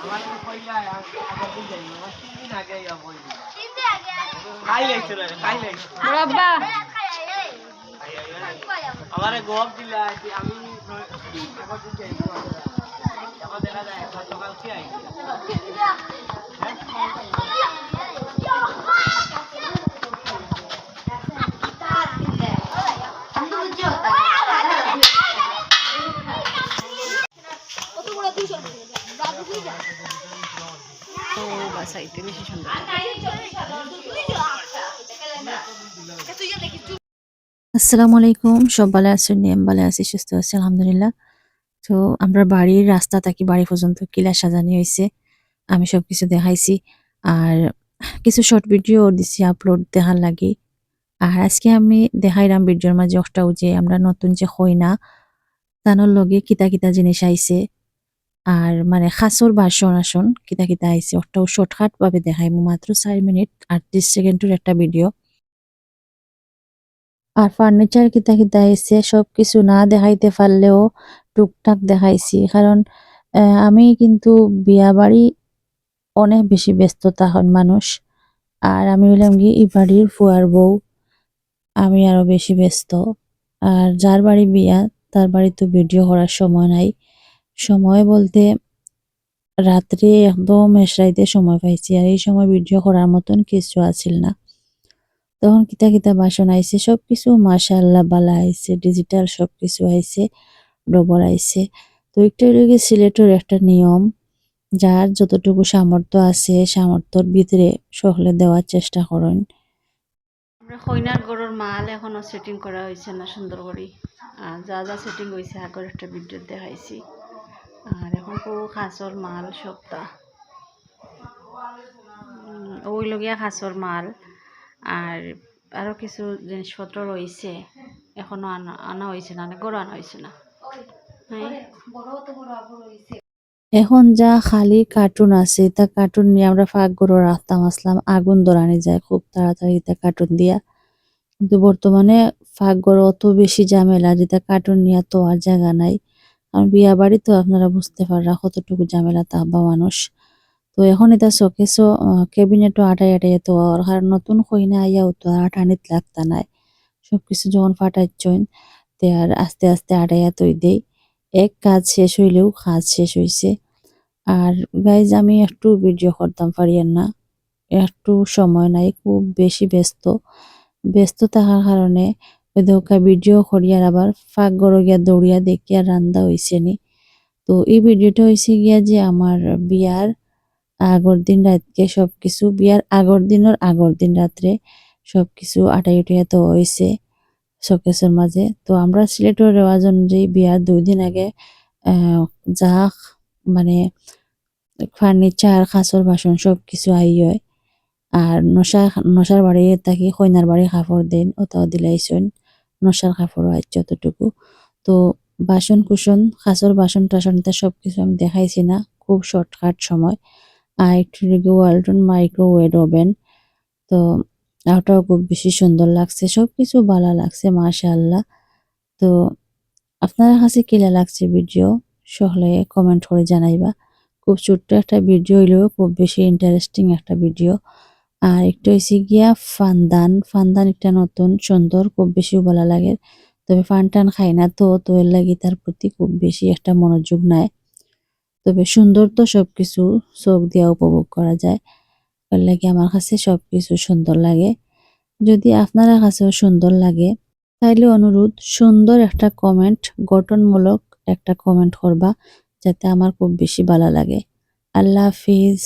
আমার আমারে গোপ দিলা আমি দেখা যায় সকাল কি আই বেশি সুন্দর আসসালামু আলাইকুম সব ভালো আছেন? নিয়ম ভালো আছি সুস্থ আছি আলহামদুলিল্লাহ। তো আমরা বাড়ির রাস্তা থাকি বাড়ি পর্যন্ত কিলা সাজানি হয়েছে। আমি সব কিছু দেখাইছি আর কিছু শর্ট ভিডিও দিছি আপলোড দেখার লাগে। আর আজকে আমি দেখাইলাম ভিডিওর মাঝে একটাও যে আমরা নতুন যে হই না তানোর লগে কিতা কিতা জিনিস আইছে। আর মানে খাসর বাসন আসন কিতা কিতা আইছে। ওটাও শর্টকাট ভাবে দেখাইমু মাত্র চার মিনিট আটত্রিশ সেকেন্ডের একটা ভিডিও আর ফার্নিচার কিতা কিতা আইছে সব কিছু না দেখাইতে পারলেও টুকটাক দেখাইছি। কারণ আমি কিন্তু বিয়া বাড়ি অনেক বেশি ব্যস্ততা হন মানুষ। আর আমি হইলাম কি এই বাড়ির ফুয়ার বউ। আমি আরও বেশি ব্যস্ত। আর যার বাড়ি বিয়া, তার বাড়ি তো ভিডিও করার সময় নাই। সময় বলতে রাত্রে একদম এসরাইতে সময় পাইছি আর এই সময় ভিডিও করার মতন কিছু আছিল না। তখন কিতা কিতা বাসন আইছে সব কিছু মাশাআল্লাহ বালা আইছে ডিজিটাল সব কিছু আইছে ডবল আইছে। তো একটু লেগে সিলেটের একটা নিয়ম, যার যতটুকু সামর্থ্য আছে সামর্থ্যর ভিতরে সকলে দেওয়ার চেষ্টা করেন। আমরা গরুর মাল এখনও সেটিং করা হয়েছে না সুন্দর করে যা যা সেটিং হয়েছে আগের একটা ভিডিও দেখাইছি। আর এখন পুরো খাসর মাল উম, ওই লগিয়া খাসর মাল আর আরও কিছু জিনিসপত্র রয়েছে এখনও আনা আনা হয়েছে না গরু আনা হয়েছে না। হ্যাঁ। এখন যা খালি কার্টুন আছে তা কার্টুন নিয়ে আমরা ফাঁক করে রাখতাম আসলাম আগুন ধরানি যায় খুব তাড়াতাড়ি তা কার্টুন দিয়া। কিন্তু বর্তমানে ফাঁক করে অত বেশি ঝামেলা যেটা কার্টুন নিয়ে তো আর জায়গা নাই। কারণ বিয়া বাড়ি তো আপনারা বুঝতে পাররা কতটুকু ঝামেলা তাহবা মানুষ। তো এখন এটা শোকেসও ক্যাবিনেটও আটাই আটাই তো আর নতুন কইনা আইয়াও তো আর আটানিত লাগতা নাই। সবকিছু যখন ফাটাইছইন তে আর আস্তে আস্তে আটাইয়া তৈ দেই। এক কাজ শেষ হইলেও কাজ শেষ হইছে। আর গাইজ আমি একটু ভিডিও করতাম, পারিয়েন না। একটু সময় নাই, খুব বেশি ব্যস্ত। ব্যস্ত থাকার কারণে ওই ভিডিও করিয়ার আবার ফাঁক গড় গিয়া দৌড়িয়া দেখিয়া রান্দা হইছে নি? তো এই ভিডিওটা হয়েছে গিয়া যে আমার বিয়ার আগর দিন রাতকে সবকিছু বিয়ার আগর দিনের আগর দিন রাত্রে সবকিছু আটাই উঠিয়া তো হয়েছে শোকেসের মাঝে তো আমরা সিলেটের রেওয়াজ অনুযায়ী বিয়ার দুই দিন আগে যা মানে ফার্নিচার খাসর বাসন সব কিছু আই হয়। আর নশা নশার বাড়ি থাকি কইনার বাড়ি কাপড় দিন ওটাও দিলাইছেন নশার কাপড় আইছে যতটুকু। তো বাসন কুসন খাসর বাসন টাসন তা সব কিছু আমি দেখাইছি না, খুব শর্টকাট সময়। আর একটু মাইক্রোওয়েভ ওভেন তো ওটাও খুব বেশি সুন্দর লাগছে। সব কিছু ভালো লাগছে, মাশাআল্লাহ। তো আপনার কাছে কিলা লাগছে ভিডিও সকলে কমেন্ট করে জানাইবা। খুব ছোট্ট একটা ভিডিও হইলেও খুব বেশি ইন্টারেস্টিং একটা ভিডিও আর একটা হয়েছে গিয়া ফানদান। ফানদান একটা নতুন সুন্দর, খুব বেশি ভালো লাগে। তবে ফান টান খাই না তো তো এর লাগি তার প্রতি খুব বেশি একটা মনোযোগ নাই। তবে সুন্দর তো সবকিছু চোখ দিয়া উপভোগ করা যায়। এর লাগে আমার কাছে সবকিছু সুন্দর লাগে। যদি আপনার কাছেও সুন্দর লাগে, তাইলে অনুরোধ, সুন্দর একটা কমেন্ট গঠনমূলক একটা কমেন্ট করবা, যাতে আমার খুব বেশি ভালো লাগে। আল্লাহ হাফিজ।